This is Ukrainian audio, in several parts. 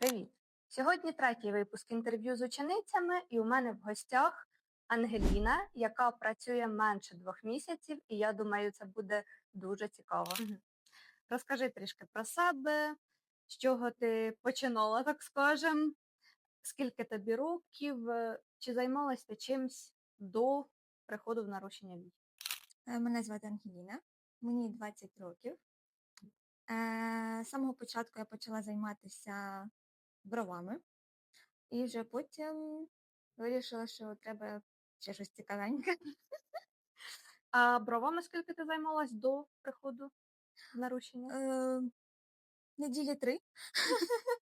Привіт! Сьогодні третій випуск інтерв'ю з ученицями, і у мене в гостях Ангеліна, яка працює менше двох місяців, і я думаю, це буде дуже цікаво. Розкажи трішки про себе, з чого ти починала, так скажем, скільки тобі років, е, чи займалась ти чимсь до приходу в нарушення віку? Е, Мене звати Ангеліна, мені 20 років. Е, З самого початку я почала займатися бровами, і вже потім вирішила, що треба ще щось цікавеньке. А бровами скільки ти займалась до приходу нарушення? Е, Неділі три.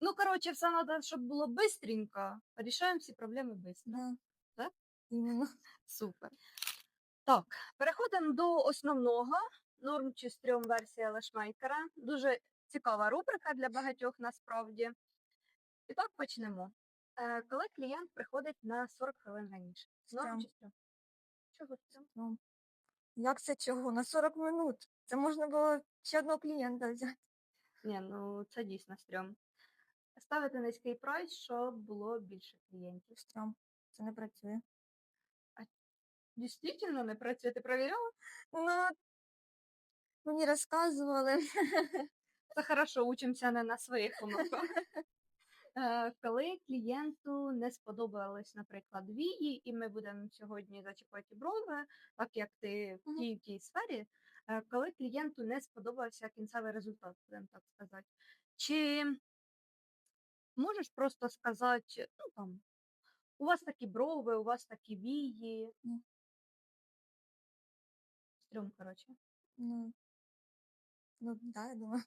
Ну, коротше, все треба, щоб було бистренько. Рішаємо всі проблеми швидко. Да. Так? Іменно. Супер. Так, переходимо до основного. Норм чи стрьом версія лешмейкера. Дуже цікава рубрика для багатьох насправді. І так почнемо. Е, коли клієнт приходить на 40 хвилин раніше. Норм чи стрьом? Чого стрьом? Ну, Як це чого? На 40 минут. Це можна було ще одного клієнта взяти. Ні, ну це дійсно стрьом. Ставити низький прайс, щоб було більше клієнтів. Стрьом. Це не працює. Дійсно не працює. Ти перевіряла? Ну, мені розказували. Це хорошо, учимося не на своїх помилках. Е, Коли клієнту не сподобались, наприклад, вії, і ми будемо сьогодні зачіпати брови, так як ти в тій в тій сфері, е, коли клієнту не сподобався кінцевий результат, будемо так сказати. Чи можеш просто сказати, ну там, у вас такі брови, у вас такі вії. Стрьом, коротше. Ну, ну да, я думаю.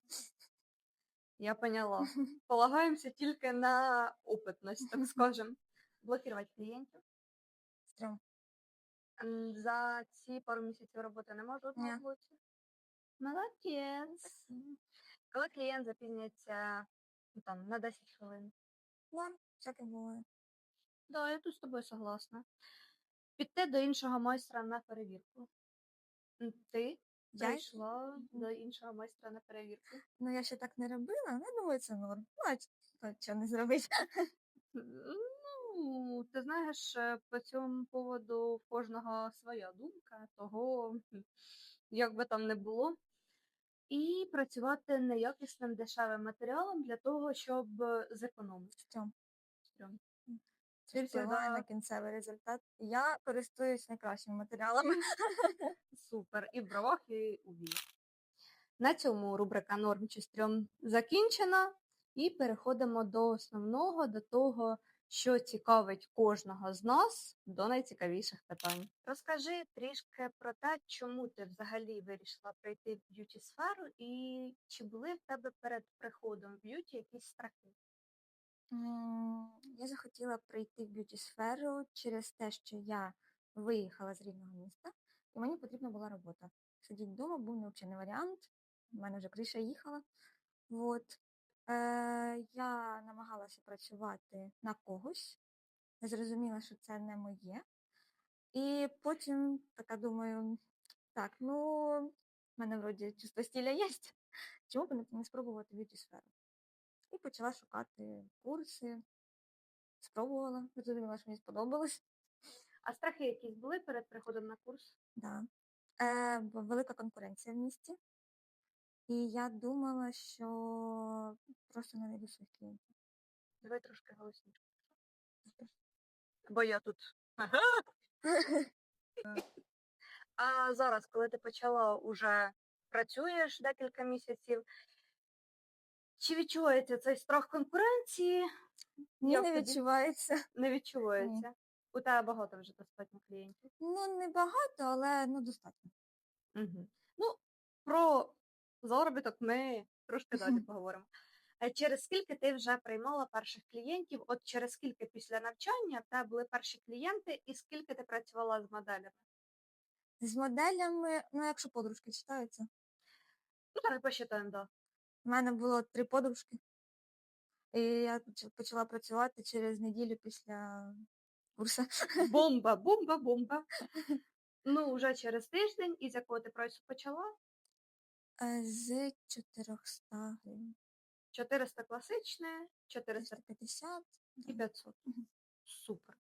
Я поняла. Полагаємося тільки на опитність, так скажем. Блокувати клієнтів. Стрьом. М, За ці пару місяців роботи не можу Ні. Молодець. Коли клієнт запізнюється ну, там, на 10 хвилин. Да, всяке буває. Да, я тут з тобою согласна. Піти до іншого майстра на перевірку. М, Ти Я? Мгм. до іншого майстра на перевірку. Ну, я ще так не робила, але думаю, це норм. Ну, а чого не зробити? Ну, ти знаєш, е, по цьому поводу в кожного своя думка, того, як би там не було. І працювати неякісним дешевим матеріалом для того, щоб е, зекономити. Стрьом. Стрьом. Ти впливає на кінцевий результат. Я користуюсь найкращими матеріалами. супер і в бровах, і у вії. На цьому рубрика норм чи стрьом закінчена. І переходимо до основного, до того, що цікавить кожного з нас до найцікавіших питань. Розкажи трішки про те, чому ти взагалі вирішила прийти в б'юті сферу, і чи були в тебе перед приходом в б'юті якісь страхи? Я захотіла прийти в б'юті сферу через те, що я виїхала з рідного міста, і мені потрібна була робота. Сидіти вдома був не варіант. У мене вже криша їхала. От. Е, я намагалася працювати на когось. Зрозуміла, що це не моє. І потім така думаю, так, ну, в мене вроді чувство стиля є. Чому б не, спробувати б'юті сферу? І почала шукати курси, спробувала, зрозуміла, що мені сподобалось. А страхи якісь були перед приходом на курс? Да. Е, велика конкуренція в місті. І я думала, що просто не знайду своїх клієнтів. Давай трошки голосніше. Бо я тут. А зараз, коли ти почала уже працюєш декілька місяців, чи відчувається цей страх конкуренції? Ні, Як не тобі? відчувається. Не відчувається. У тебе багато вже достатньо клієнтів. Ну, не багато, але ну, достатньо. Угу. Ну, про заробіток ми трошки далі поговоримо. Е, Через скільки ти вже приймала перших клієнтів? От через скільки після навчання в тебе були перші клієнти, і скільки ти працювала з моделями? З моделями, ну, якщо подружки читаються. Ну, давай посчитаємо, да. У мене було три подружки. І я почала працювати через неділю після курсу. Бомба, бомба, бомба. Ну, вже через тиждень, і з якого ти прайсу почала? З 400 гривень. 400 класичне, 400 450. і да. 500. Мгм. Супер.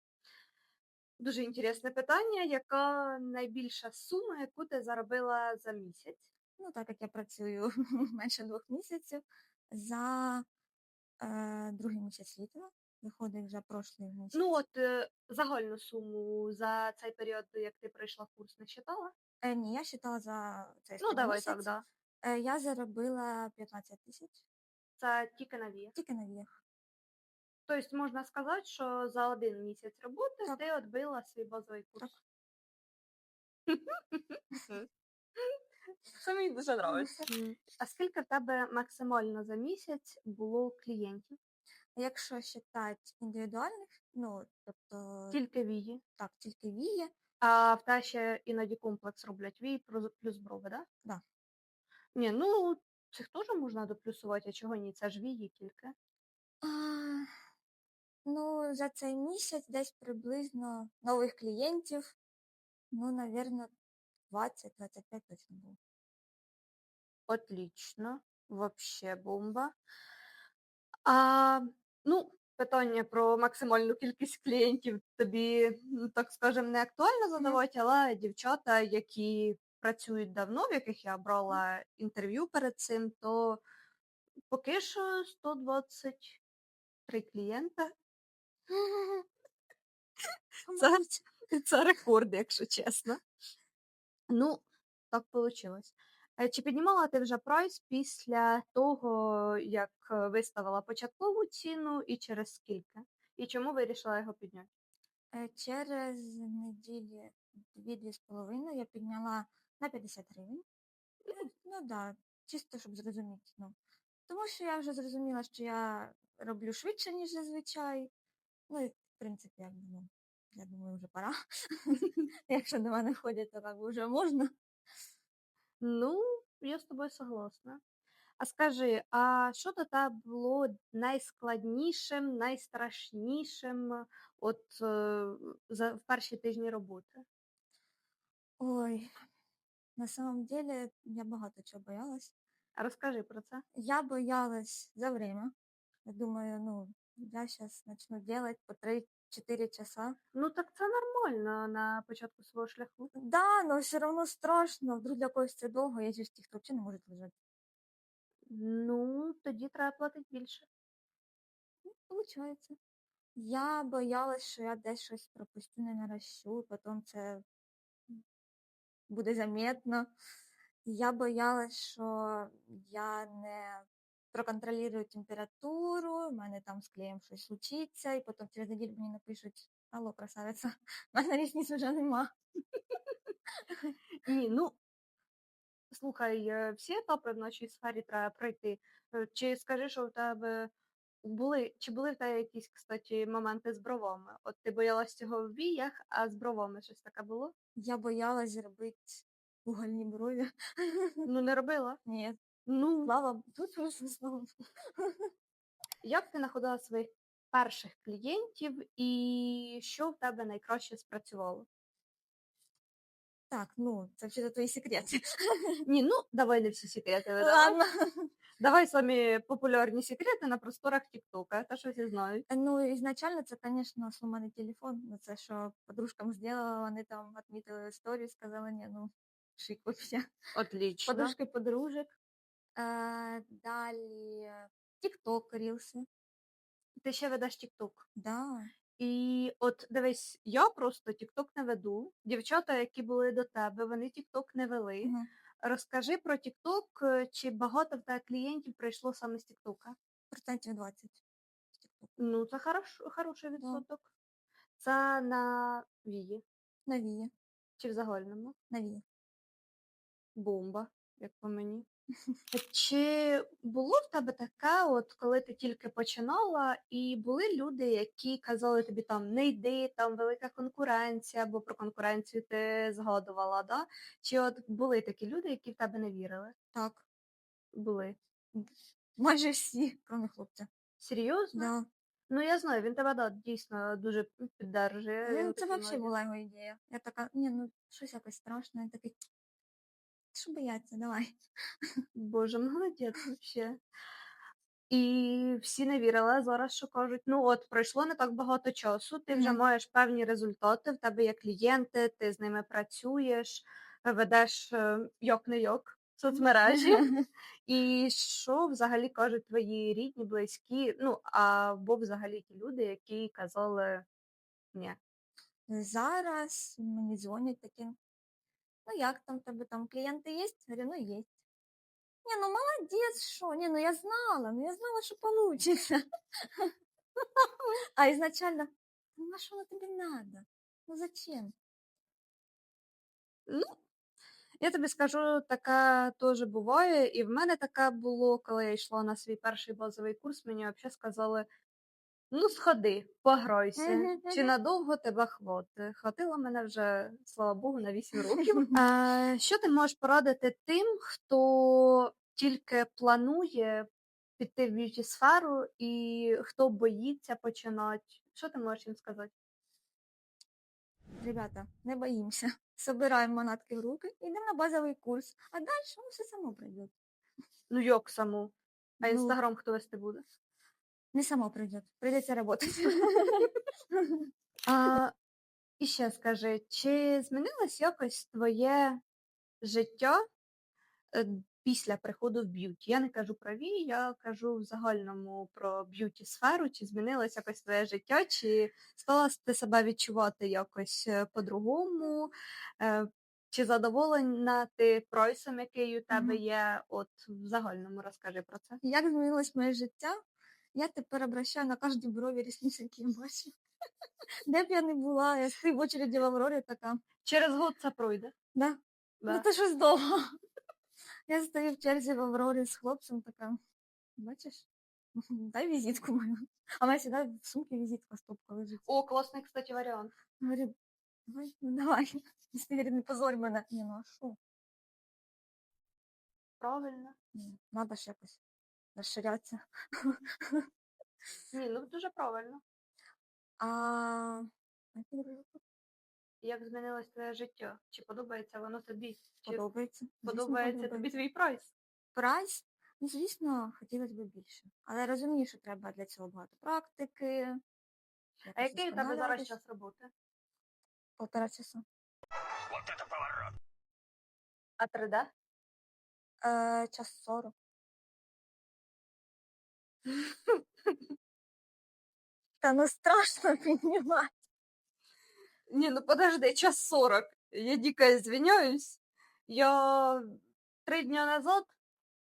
Дуже інтересне питання. Яка найбільша сума, яку ти заробила за місяць? Ну, так як я працюю менше двох місяців, за е, другий місяць літа, виходить вже прошлий місяць. Ну, от е, загальну суму за цей період, як ти пройшла курс, не читала? Е, ні, я вважала за цей Ну, давай місяць. так, да. Е, я заробила 15 тисяч Це тільки на віях. тільки на віях. Тобто можна сказати, що за один місяць роботи Так. ти відбила свій базовий курс. Це мені дуже подобається. А скільки в тебе максимально за місяць було клієнтів? Якщо вважати індивідуальних, ну, тобто, Тільки вії. так, тільки віє, А в те ще іноді комплекс роблять вії плюс- брови, да? Да. Ні, ну цих теж можна доплюсувати, а чого ні? Це ж вії тільки. А, ну, за цей місяць десь приблизно нових клієнтів, ну, навірно, 20-25 точно було. Отлично. Вообще бомба. А, ну, питання про максимальну кількість клієнтів тобі, ну, так скажем, не актуально задавати, але дівчата, які працюють давно, в яких я брала інтерв'ю перед цим, то поки що 123 клієнта. Це, це рекорд, якщо чесно. Ну, так вийшло. Чи піднімала ти вже прайс після того, як е, виставила початкову ціну і через скільки? І чому вирішила його підняти? Е, Через неділі дві-дві з половиною я підняла на 50 гривень. Ну, ну да, чисто щоб зрозуміти. Ну. Тому що я вже зрозуміла, що я роблю швидше, ніж зазвичай. Ну і в принципі, якби, ну, я думаю, вже пора. Якщо до мене ходять, то би вже можна. Ну, я з тобою согласна. А скажи, а що до тебе було найскладнішим, найстрашнішим от е, за в перші тижні роботи? Ой, на самом деле я багато чого боялась. А Розкажи про це. Я боялась за время. Я думаю, ну, я сейчас начну делать по 3-4 часа. Ну так це нормально на початку свого шляху. Да, но все равно страшно. Вдруг для когось це довго, є ж ті, хто взагалі не може лежати. Ну, тоді треба платити більше. Ну, Получається. Я боялась, що я десь щось пропустю, не наращу, потім це буде заметно. Я боялась, що я не проконтролюю температуру, в мене там з клеєм щось случиться, і потім через неділю мені напишуть, алло, красавиця, в мене рісниць вже нема. Ні, ну слухай, е, всі етапи в нашій сфері треба пройти. Е, Чи скажи, що в тебе були, чи були в тебе якісь, кстати, моменти з бровами? От ти боялась цього в віях, а з бровами щось таке було? Я боялась зробити угольні брові. Ну, не робила. Ні, Ну, слава Богу, слава Богу. як ти знаходила своїх перших клієнтів і що в тебе найкраще спрацювало? Так, ну, це вже твої секрети. Ні, ну давай не всі секрети видавай. Ладно. Давай самі популярні секрети на просторах Тіктока, те, що всі знають. Ну, ізначально це, звісно, сломаний телефон. Ну, це що подружкам зробила, вони там відмітили історію, сказали, ні, ну, шик вообще. Отлично. Подружки подружек. Е, далі Тікток, рілси. Ти ще ведеш Тікток. Да. І от дивись, я просто Тікток не веду. Дівчата, які були до тебе, вони Тікток не вели. Мгм. Розкажи про Тікток, е, чи багато в тебе клієнтів прийшло саме з Тіктока? Процентів 20. Ну, це хорош, хороший відсоток. Це на вії На вії. чи в загальному? На вії. Бомба, як по мені. Чи було в тебе таке, от коли ти тільки починала, і були люди, які казали тобі там не йди, там велика конкуренція, бо про конкуренцію ти згадувала, да? Чи от були такі люди, які в тебе не вірили? Так. Були. Майже всі, крім хлопця. Серйозно? Да. Ну я знаю, він тебе да, дійсно дуже піддержує. Ну, це такий взагалі молодець. була його ідея. Я така, ні, ну щось якось страшно. Він такий, що бояться, давай. Боже, молодець вообще. І всі не вірили, зараз що кажуть, ну от пройшло не так багато часу, ти вже Мгм. маєш певні результати, в тебе є клієнти, ти з ними працюєш, ведеш як не як соцмережі. І що взагалі кажуть твої рідні, близькі, ну або взагалі ті люди, які казали ні. Зараз мені дзвонять такі, ну як там тебе там клієнти є? Говорю, ну є. Ні, ну молодець, що? Ні, ну я знала, ну я знала, що получиться. А ізначально, ну на що воно тобі надо? Ну зачем? Ну, я тобі скажу, таке теж буває, і в мене таке було, коли я йшла на свій перший базовий курс, мені взагалі сказали: ну, сходи, пограйся, Мгм, чи мгм. надовго тебе хватить. Хватило мене вже, слава Богу, на 8 років. А, що ти можеш порадити тим, хто тільки планує піти в б'юті сферу і хто боїться починати? Що ти можеш їм сказати? Ребята, не боїмося. Собираємо манатки в руки, йдемо на базовий курс, а далі ну, все само пройде. Ну, як саму? А Ну. інстаграм хто вести буде? Не само пройде, прийдеться працювати. А, і ще скажи, чи змінилось якось твоє життя е, після приходу в б'юті? Я не кажу про вій, я кажу в загальному про б'юті сферу. Чи змінилось якось твоє життя, чи стала ти себе відчувати якось е, по-другому? Е, Чи задоволена ти пройсом, який у тебе є? От в загальному розкажи про це. Як змінилось моє життя? Я тепер обращаю на кожній брові рісниці, бачу. Де б я не була, я стою в очереді в Аврорі така. Через год це пройде. Да? Да. Ну то щось довго. Я стою в черзі в Аврорі з хлопцем така. Бачиш? Дай візитку мою. А мене завжди в сумці візитка стопка лежить. О, класний, кстати, варіант. Говорю, давай, ну давай. Говорю, не позорь мене. Ні, ну а що? Правильно. Ні, Надо ж якось розширятися. Ні, ну дуже правильно. А? Як змінилось твоє життя? Чи подобається воно тобі? Чи подобається. Звісно, подобається тобі твій прайс? Прайс, ну, звісно, хотілося б більше. Але я розумію, що треба для цього багато практики. А який у тебе зараз час роботи? Полтора часа. А 3D? Е, час 40. Та ну страшно піднімати. Ні, ну подожди, час 40. Я дико звиняюсь. Я три дні назад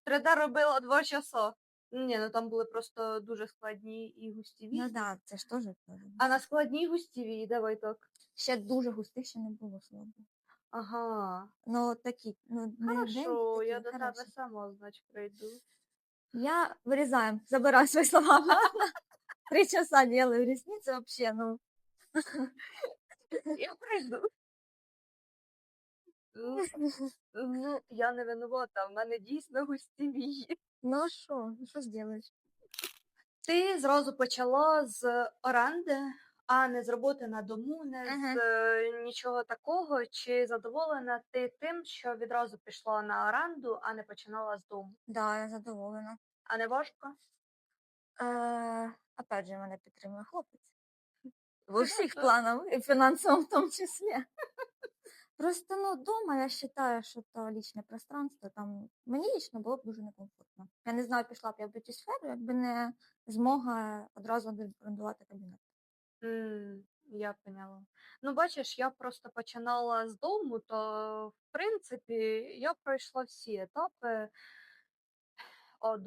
3D робила 2 часа. Ні, ну там були просто дуже складні і густі Ну да, це ж теж. А на складній густі вії, давай так. Ще дуже густих ще не було, слава Богу. Ага. Ну такі, ну не Хорошо, день, я до тебе сама, значить, прийду. Я вырезаем, забираю свои слова обратно. Три часа делаю ресницы вообще, ну. Я прийду. Ну, Ну, я не винувата, в мене дійсно густі вії. Ну а що? Ну що зробиш? Ти зразу почала з оренди, а не з роботи на дому, не з е, нічого такого. Чи задоволена ти тим, що відразу пішла на оренду, а не починала з дому? Да, я задоволена. А не важко? Е, опять же, мене підтримує хлопець. В усіх планах, і фінансово в тому числі. Просто ну, дома я вважаю, що то лічне пространство, там мені лічно було б дуже некомфортно. Я не знаю, пішла б я в б'юті сферу, якби не змога одразу орендувати кабінет. М, я поняла. Ну, бачиш, я просто починала з дому, то в принципі я пройшла всі етапи. От,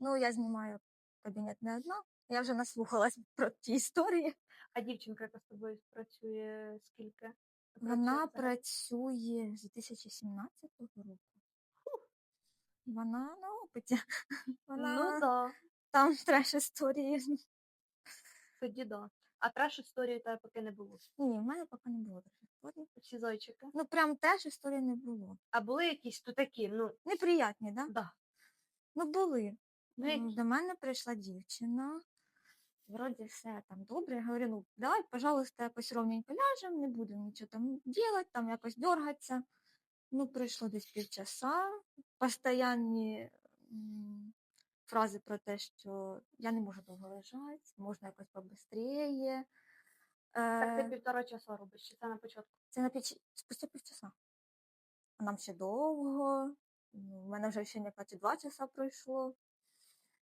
Ну, я знімаю кабінет не одна. Я вже наслухалась про ті історії. а дівчинка, яка з тобою працює скільки? Вона Працює працює з 2017 року. Вона на опиті. Вона Ну да, там треш історії. Тоді да. А треш історії тебе поки не було. Ні, в мене поки не було треш історії. Всі зайчики. Ну, прям теж історії не було. А були якісь тут такі, ну, Неприятні, да? да. Ну, були. Ну, які? До мене прийшла дівчина. Вроді все там добре. Я говорю, ну давай, пожалуйста, якось ровненько ляжем, не будемо нічого там делать, там якось дергатися. Ну, пройшло десь півчаса, постоянні м, фрази про те, що я не можу довго лежати, можна якось побистріє. Так ти Е, півтора часа робиш, чи це на початку? Це на піч... спустя півчаса. А нам ще довго. Ну, У мене вже ще не кстати, два часа пройшло.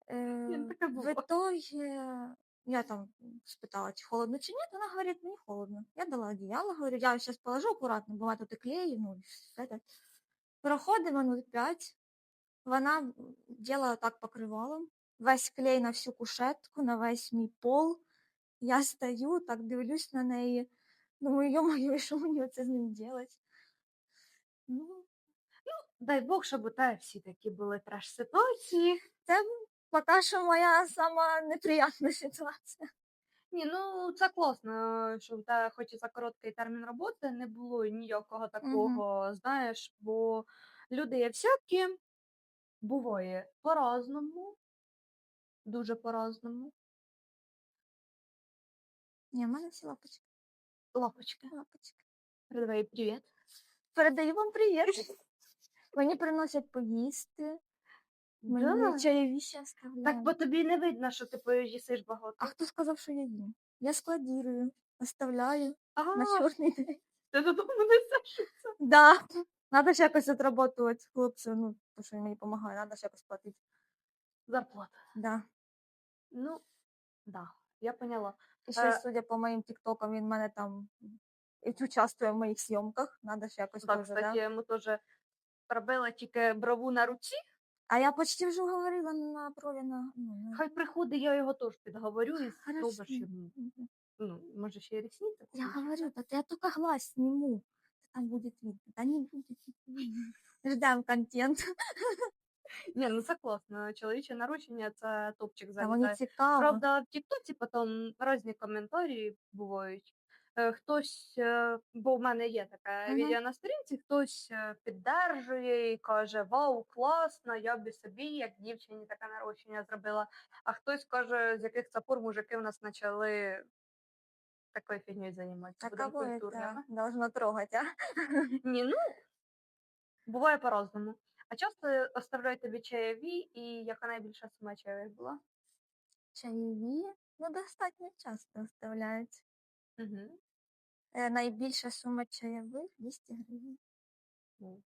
Е, таке в було. итоге я там спитала, чи холодно, чи нет. Она говорит, не холодно. Я дала одеяло, говорю, я сейчас положу аккуратно, бывает тут и клей, ну, и всё это. Проходимо минут п'ять. Вона діла так покривалом. Весь клей на всю кушетку, на весь мій пол. Я стою, так дивлюсь на неї. Думаю, йо-моє, що мені це з ним делать? Ну, Дай Бог, щоб у тебе всі такі були треш ситуації. поки що моя сама неприятна ситуація. Ні, ну це класно, що в тебе хоч і за короткий термін роботи не було ніякого такого, знаєш, бо люди є всякі, буває по-разному, дуже по-разному. Ні, в мене всі лапочки. Лапочка, лапочки. передавай привіт. Передаю вам привіт. Мені приносять поїсти, мені Да? чайові оставляють. Так по тобі не видно, що ти поїсиш багато. А хто сказав, що я їм? Я складірую, оставляю на чорний день. ти додому несеш. Да. Надо ж якось отработувати хлопцю, ну, то, що він мені допомагає, надо ж якось платити. Зарплата. Да. Ну, да, я поняла. І ще, Е. судя по моїм тіктокам, він в мене там і участвує в моїх зйомках. Надо ж якось Так, теж, кстати, да? йому теж пробила тільки брову на руці. А я почти вже говорила на брові на. Ну, на... Хай приходить, я його теж підговорю і Хорошо. зробиш йому. Ну, може, ще й рісниці. Я говорю, да я только глаз сниму. Там будет видно. Да не будет видно. Ждем контент. Ні, ну це класно. Чоловіче наручення це топчик Та мені залітає. цікаво. Правда, в Тіктоці потім різні коментарі бувають. Е, Хтось, е, бо в мене є таке Мгм. відео на сторінці, хтось е, піддержує і каже: Вау, класно, я б і собі, як дівчині, таке нарощення зробила. А хтось каже, з яких це пор мужики в нас почали такою фігньою займатися. А кого это должно трогать, а? Ні, ну буває по-разному. А часто оставляють тобі чайові, і яка найбільша сума чайових була? Чаєві? Ну, достатньо часто оставляють. Угу. Е, найбільша сума чайових 200 гривень. Ну,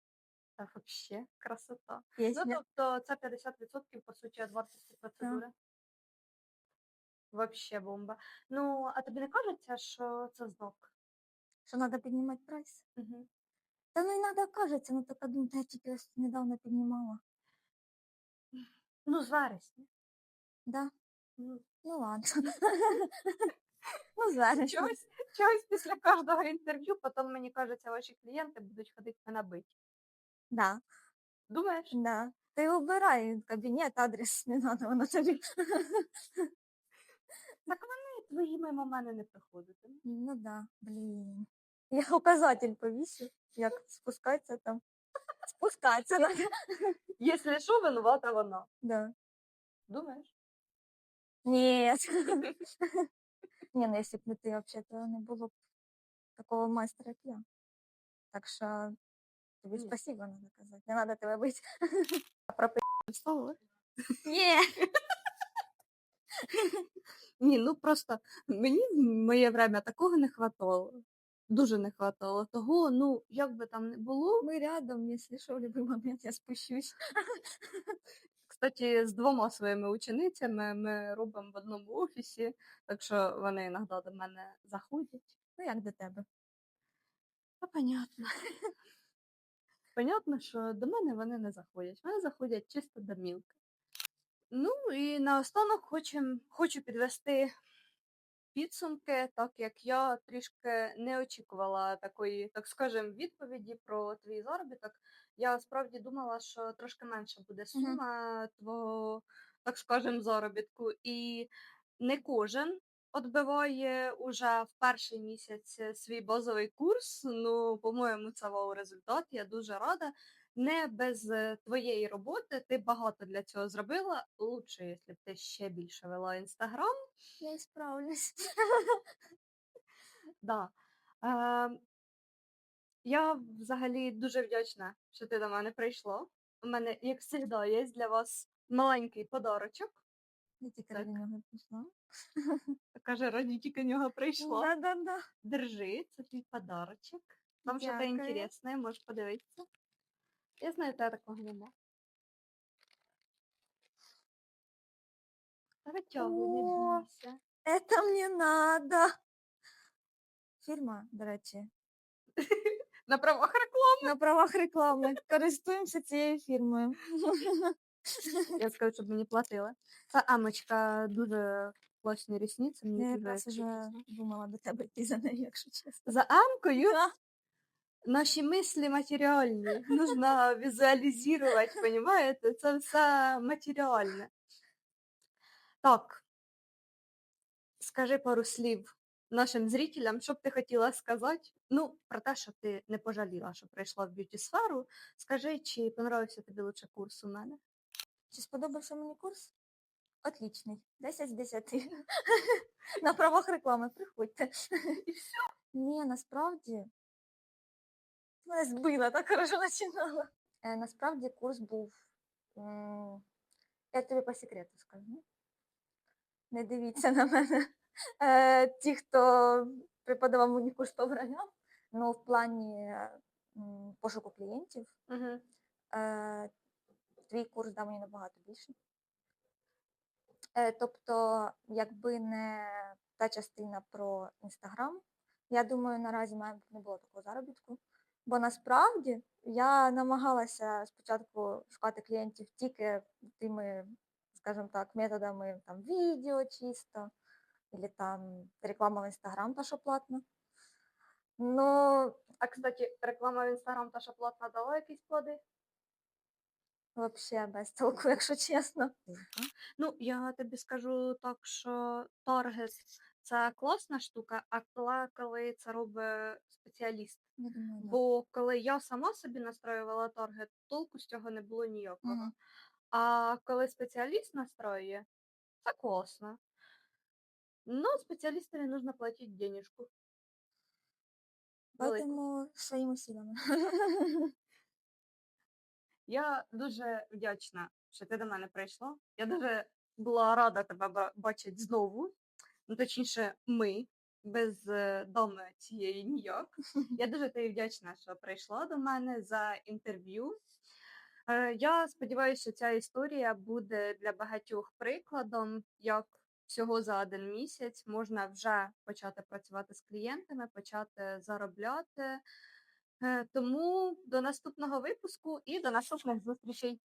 це взагалі красота. Пісня. Ну, тобто це 50% по суті від вартості процедури. Вообще бомба. Ну, а тобі не кажеться, що це знак? Що треба піднімати прайс? Угу. Та ну і треба кажеться, ну така думаю, та я тільки ось недавно піднімала. Ну, з вересня. Да? Ну, Ну ладно. ну, зараз. Чогось, чогось після кожного інтерв'ю, потім, мені кажеться, ваші клієнти будуть ходити мене бить. Да. Думаєш? Да. Ти обирай кабінет, адрес не треба, воно тобі. Твої мимо мене не приходитимуть. Ну да, блін. Я указатель повісю, як спускатися там. Спускатися надо. Якщо що, винувата вона. Да. Думаєш? Ні. Ні, ну якщо б не ти взагалі, то не було б такого майстра, як я. Так що тобі спасибо надо казати. Не треба тебе бити. Встали? Ні. Ні, ну просто мені в моє время такого не хватало. Дуже не хватало того, ну, як би там не було. Ми рядом, якщо що, в будь-який момент я спущусь. Кстати, з двома своїми ученицями ми робимо в одному офісі, так що вони іноді до мене заходять. Ну як до тебе? Ну, понятно. Понятно, що до мене вони не заходять. Вони заходять чисто до мілки. Ну і наостанок хочем, хочу підвести підсумки, так як я трішки не очікувала такої, так скажем, відповіді про твій заробіток. Я справді думала, що трошки менше буде сума твого, так скажем, заробітку. І не кожен відбиває уже в перший місяць свій базовий курс. Ну, по-моєму, це вау результат. Я дуже рада. Не без е, твоєї роботи ти багато для цього зробила. Лучше, якщо б ти ще більше вела інстаграм. Я справлюсь. Да. Е, я взагалі дуже вдячна, що ти до мене прийшла. У мене, як завжди, є для вас маленький подарочок. Я тільки Так. ради нього пішла. Каже, раді тільки нього прийшла. Да-да-да. Держи, це твій подарочок. Там що то Дякую. інтересне, можеш подивитися. Я знаю, тебе такого нема. Витягуй, не О. бійся. Это мне надо. Фірма, до речі, На правах реклами. на правах реклами. Користуємося цією фірмою. Я скажу, щоб мені платили. Та Амочка дуже класні рісниці. Мені Я дуже якраз вже думала до тебе йти за нею, якщо чесно. За Амкою Да. Наші мислі матеріальні. Нужно візуалізувати, понимаєте? Це все матеріальне. Так. Скажи пару слів нашим зрителям, що б ти хотіла сказати. Ну, про те, що ти не пожаліла, що прийшла в б'юті-сферу. Скажи, чи понравився тобі лучше курс у мене? Чи сподобався мені курс? Отлічний. 10 з 10. На правах реклами приходьте. І все. Ні, насправді. Мене збила, так хорошо починала. Е, насправді курс був. м, Я тобі по секрету скажу. Не дивіться на мене. Е, ті, хто преподавав мені курс по бровям, ну в плані м, пошуку клієнтів, Угу. е, твій курс дав мені набагато більше. Е, тобто, якби не та частина про інстаграм, я думаю, наразі б не було такого заробітку. Бо насправді я намагалася спочатку шукати клієнтів тільки тими, скажімо так, методами там відео чисто, або там реклама в інстаграм та що платна. Ну, А, кстати, реклама в інстаграм та що платна дала якісь плоди? взагалі без толку, якщо чесно. Ну, я тобі скажу так, що таргет це класна штука, а коли, це робить спеціаліст. Я думаю, да. Бо коли я сама собі настроювала таргет, толку з цього не було ніякого. Мгм. А коли спеціаліст настроює, це класно. Ну, спеціалістові нужно платити денежку. Поэтому своїми силами. Я дуже вдячна, що ти до мене прийшла. Я дуже була рада тебе бачити знову. Ну, точніше, ми без е, дами цієї ніяк. Я дуже тобі вдячна, що прийшла до мене за інтерв'ю. Е, Я сподіваюся, що ця історія буде для багатьох прикладом, як всього за один місяць можна вже почати працювати з клієнтами, почати заробляти. Е, Тому до наступного випуску і до наступних зустрічей.